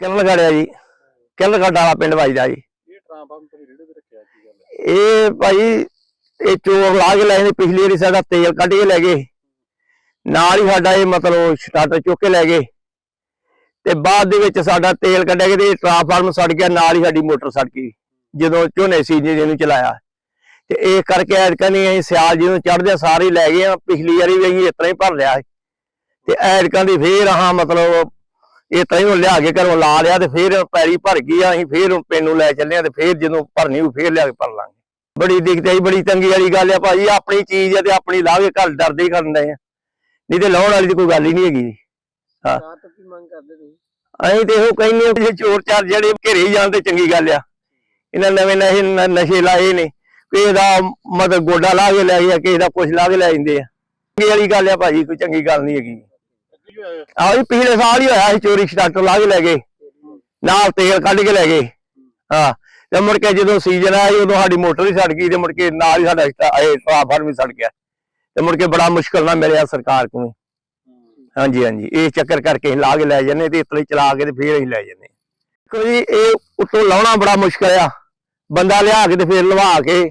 ਕਿਰਨ ਗੜਿਆ ਜੀ ਕਿਰਨ ਗੜਾਲਾ ਪਿੰਡ ਵੱਜਦਾ ਜੀ। ਇਹ ਟਰਾਂਫਾਰਮ ਤੁਸੀਂ ਰੇੜੇ ਤੇ ਰੱਖਿਆ ਕੀ ਗੱਲ ਹੈ? ਇਹ ਭਾਈ ਇਹ ਚੋਰ ਲਾ ਕੇ ਲੈ ਜਾਂਦੇ ਪਿਛਲੀ ਵਾਰੀ ਸਾਡਾ ਤੇਲ ਕੱਢ ਕੇ ਲੈ ਗਏ। ਨਾਲ ਹੀ ਸਾਡਾ ਇਹ ਮਤਲਬ ਸਟਾਰਟਰ ਚੁੱਕ ਕੇ ਲੈ ਗਏ। ਤੇ ਬਾਅਦ ਦੇ ਵਿੱਚ ਸਾਡਾ ਤੇਲ ਕੱਢਿਆ ਗਿਆ ਤੇ ਟਰਾਂਸਫਾਰਮ ਸੜ ਗਿਆ ਨਾਲ ਹੀ ਸਾਡੀ ਮੋਟਰ ਸੜ ਗਈ ਜਦੋਂ ਝੋਨੇ ਸੀਜ਼ਨ ਜਿਹਨੂੰ ਚਲਾਇਆ। ਤੇ ਇਹ ਕਰਕੇ ਐਤਕਾਂ ਨਹੀਂ ਅਸੀਂ ਸਿਆਲ ਜਿਹਨੂੰ ਚੜਦੇ ਸਾਰੇ ਲੈ ਗਏ ਆ ਪਿਛਲੀ ਵਾਰੀ ਵੀ ਅਸੀਂ ਇਸ ਤਰ੍ਹਾਂ ਹੀ ਭਰ ਲਿਆ ਸੀ। ਤੇ ਐਤਕਾਂ ਦੀ ਫੇਰ ਆਹ ਮਤਲਬ ਇਹ ਹੁਣ ਲਿਆ ਕੇ ਘਰੋਂ ਲਾ ਲਿਆ ਤੇ ਫੇਰ ਪੈਰੀ ਭਰ ਗਈ ਆ ਅਸੀਂ ਫੇਰ ਪਿੰਡ ਨੂੰ ਲੈ ਚੱਲੇ ਆ ਤੇ ਫੇਰ ਜਦੋਂ ਭਰਨੀ ਉਹ ਫੇਰ ਲਿਆ ਕੇ ਭਰ ਲਾਂਗੇ। ਬੜੀ ਦਿੱਕਤ ਆਈ ਬੜੀ ਤੰਗੀ ਵਾਲੀ ਗੱਲ ਆ ਭਾਜੀ ਆਪਣੀ ਚੀਜ਼ ਆ ਤੇ ਆਪਣੀ ਲਾ ਕੇ ਘਰ ਡਰਦੇ ਹੀ ਕਰਨ ਡਏ ਆ। ਨਹੀਂ ਤੇ ਲਾਉਣ ਵਾਲੀ ਦੀ ਕੋਈ ਗੱਲ ਹੀ ਨਹੀਂ ਹੈਗੀ। ਹਾਂ। ਸਰਕਾਰ ਤੋਂ ਕੀ ਮੰਗ ਕਰਦੇ ਤੁਸੀਂ? ਅਸੀਂ ਤੇ ਇਹੋ ਕਹਿੰਦੇ ਆ ਇਹ ਚੋਰ ਚਾਰ ਜਿਹੜੇ ਘੇਰੇ ਹੀ ਜਾਣ ਤੇ ਚੰਗੀ ਗੱਲ ਆ। ਇਹਨਾਂ ਨਵੇਂ ਨਸ਼ੇ ਨਸ਼ੇ ਲਾਏ ਨੇ ਕਿਸੇ ਦਾ ਮਤਲਬ ਗੋਡਾ ਲਾ ਕੇ ਲੈ ਗਿਆ ਕਿਸੇ ਦਾ ਕੁਛ ਲਾ ਕੇ ਲੈ ਜਾਂਦੇ ਆ ਚੰਗੀ ਵਾਲੀ ਗੱਲ ਆ ਭਾਜੀ ਕੋਈ ਚੰਗੀ ਗੱਲ ਨਹੀਂ ਹੈਗੀ। ਆਹ ਜੀ ਪਿਛਲੇ ਸਾਲ ਹੀ ਹੋਇਆ ਸੀ ਚੋਰੀ ਸਟਾਰਟਰ ਲਾ ਕੇ ਲੈ ਗਏ। ਨਾਲ ਤੇਲ ਕੱਢ ਕੇ ਲੈ ਗਏ। ਹਾਂ ਤੇ ਮੁੜ ਕੇ ਜਦੋਂ ਸੀਜ਼ਨ ਆਇਆ ਸੀ, ਉਦੋਂ ਸਾਡੀ ਮੋਟਰ ਹੀ ਸੜ ਗਈ ਤੇ ਮੁੜ ਕੇ ਨਾਲ ਹੀ ਸਾਡਾ ਇਹ ਟਰਾਂਸਫਾਰਮ ਵੀ ਸੜ ਗਿਆ। ਤੇ ਮੁੜ ਕੇ ਬੜਾ ਮੁਸ਼ਕਲ ਨਾਲ ਮਿਲਿਆ ਸਰਕਾਰ ਕੋਲ। ਹਾਂਜੀ ਹਾਂਜੀ ਇਹ ਚੱਕਰ ਕਰਕੇ ਅਸੀਂ ਲਾ ਕੇ ਲੈ ਜਾਂਦੇ ਤੇ ਇਤਲੇ ਚਲਾ ਕੇ ਤੇ ਫੇਰ ਅਸੀਂ ਲੈ ਜਾਂਦੇ ਦੇਖੋ ਇਹ ਉੱਤੋਂ ਲਾਉਣਾ ਬੜਾ ਮੁਸ਼ਕਲ ਆ। ਬੰਦਾ ਲਿਆ ਕੇ ਤੇ ਫੇਰ ਲਵਾ ਕੇ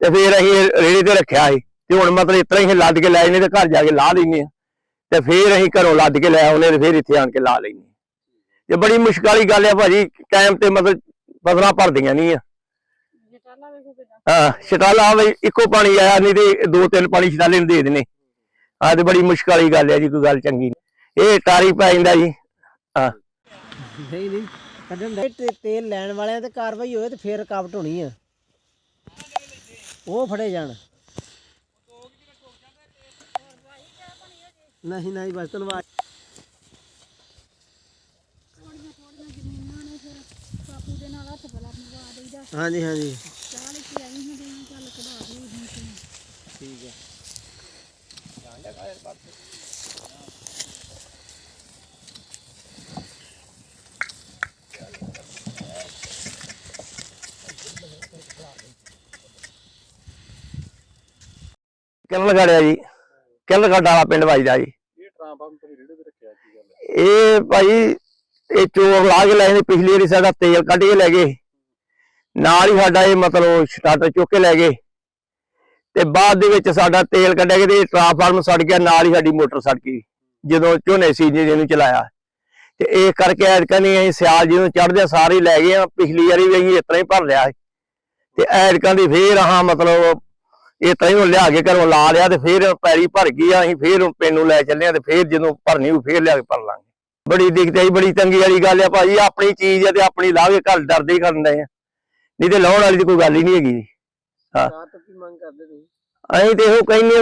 ਤੇ ਫੇਰ ਅਸੀਂ ਰੇੜੇ ਤੇ ਰੱਖਿਆ ਸੀ। ਤੇ ਹੁਣ ਮਤਲਬ ਇਤਨਾ ਹੀ ਲੱਦ ਕੇ ਲੈ ਜਾਂਦੇ ਤੇ ਘਰ ਜਾ ਕੇ ਲਾ ਲੈਂਦੇ ਆ ਤੇ ਫੇਰ ਅਸੀਂ ਘਰੋਂ ਲੱਦ ਕੇ ਲੈ ਆਉਂਦੇ ਤੇ ਫੇਰ ਇੱਥੇ ਆਣ ਕੇ ਲਾ ਲੈਂਦੇ ਤੇ ਬੜੀ ਮੁਸ਼ਕਲ ਵਾਲੀ ਗੱਲ ਆ ਭਾਜੀ ਟਾਈਮ ਤੇ ਮਤਲਬ ਫਸਲਾਂ ਭਰਦੀਆਂ ਨਹੀਂ ਆ। ਹਾਂ ਛਟਾਲਾ ਵੀ ਇੱਕੋ ਪਾਣੀ ਆਇਆ ਨਹੀਂ ਤੇ ਦੋ ਤਿੰਨ ਪਾਣੀ ਛਟਾਲੇ ਨੂੰ ਦੇ ਦੇਣੇ। ਆ ਤੇ ਬੜੀ ਮੁਸ਼ਕਲ ਵਾਲੀ ਗੱਲ ਹੈ ਜੀ ਕੋਈ ਗੱਲ ਚੰਗੀ ਨਹੀਂ। ਇਹ ਟਾਰੀ ਪੈ ਜਾਂਦਾ ਜੀ। ਨਹੀਂ ਨਹੀਂ ਕੱਢਣ ਦਾ। ਤੇ ਤੇਲ ਲੈਣ ਵਾਲਿਆਂ ਤੇ ਕਾਰਵਾਈ ਹੋਵੇ ਤੇ ਫੇਰ ਰੁਕਾਵਟ ਹੋਣੀ ਆ। ਉਹ ਫੜੇ ਜਾਣ। ਨਹੀਂ ਨਹੀਂ ਬਸ ਧੰਨਵਾਦ ਥੋੜੀਆਂ ਥੋੜੀਆਂ ਜ਼ਮੀਨਾਂ ਨੇ ਫਿਰ ਬਾਪੂ ਦੇ ਨਾਲ ਹੱਥ ਬਲਾ ਮਵਾ ਦੇਈਦਾ। ਹਾਂਜੀ ਹਾਂਜੀ। ਚਾਹ ਲੈ ਕੇ ਆਈ ਹੁੰਦੀ ਹਾਂ ਚੱਲ ਕਢਾ ਦੇ ਹੁਣ ਤੂੰ। ਠੀਕ ਹੈ। ਕਿਰਨ ਗੜਿਆ ਜੀ। ਕਿਰਨ ਗੜਾਲਾ ਪਿੰਡ ਵੱਜਦਾ ਜੀ। ਇਹ ਟਰਾਂਫਾਰਮ ਤੁਸੀਂ ਰੇੜੇ ਤੇ ਰੱਖਿਆ, ਕੀ ਗੱਲ ਹੈ? ਇਹ ਭਾਈ, ਇਹ ਚੋਰ ਲਾ ਕੇ ਲੈ ਜਾਂਦੇ ਪਿਛਲੀ ਵਾਰੀ ਸਾਡਾ ਤੇਲ ਕੱਢ ਕੇ ਲੈ ਗਏ। ਨਾਲ ਹੀ ਸਾਡਾ ਇਹ ਮਤਲਬ ਸਟਾਰਟਰ ਚੁੱਕ ਕੇ ਲੈ ਗਏ। ਤੇ ਬਾਅਦ ਦੇ ਵਿੱਚ ਸਾਡਾ ਤੇਲ ਕੱਢਿਆ ਤੇ ਇਹ ਸੜ ਗਿਆ, ਨਾਲ ਹੀ ਸਾਡੀ ਮੋਟਰ ਸੜ ਗਈ, ਜਦੋਂ ਝੋਨੇ ਸੀਜ਼ਨ ਜਿਹਨੂੰ ਚਲਾਇਆ। ਤੇ ਇਹ ਕਰਕੇ ਐਤਕਾਂ ਨਹੀਂ ਅਸੀਂ ਸਿਆਲ ਜਿਹਨੂੰ ਚੜਦੇ ਸਾਰੇ ਲੈ ਗਏ ਆ, ਪਿਛਲੀ ਵਾਰੀ ਵੀ ਅਸੀਂ ਇਸ ਤਰ੍ਹਾਂ ਹੀ ਭਰ ਲਿਆ। ਤੇ ਐਤਕਾਂ ਦੀ ਫੇਰ ਆਹ ਮਤਲਬ ਇਹ ਹੀ ਹੁਣ ਲਿਆ ਕੇ ਘਰੋਂ ਲਾ ਲਿਆ ਤੇ ਫੇਰ ਪੈਰੀ ਭਰ ਗਈ ਆ ਅਸੀਂ ਫੇਰ ਪਿੰਡ ਨੂੰ ਲੈ ਚੱਲੇ ਆ ਤੇ ਫੇਰ ਜਦੋਂ ਭਰਨੀ ਉਹ ਫੇਰ ਲਿਆ ਕੇ ਭਰ ਲਾਂਗੇ। ਬੜੀ ਦਿੱਕਤ ਆਈ ਬੜੀ ਤੰਗੀ ਵਾਲੀ ਗੱਲ ਆ ਭਾਜੀ ਆਪਣੀ ਚੀਜ਼ ਆ ਤੇ ਆਪਣੀ ਲਾ ਕੇ ਘਰ ਡਰਦੇ ਹੀ ਕਰਨ ਡਏ ਆ। ਨਹੀਂ ਤੇ ਲਾਉਣ ਵਾਲੀ ਦੀ ਕੋਈ ਗੱਲ ਹੀ ਨਹੀਂ ਹੈਗੀ ਸਰਕਾਰ ਤੋਂ ਕੀ ਮੰਗ ਕਰਦੇ ਤੁਸੀਂ? ਅਸੀਂ ਤੇ ਇਹੋ ਕਹਿੰਦੇ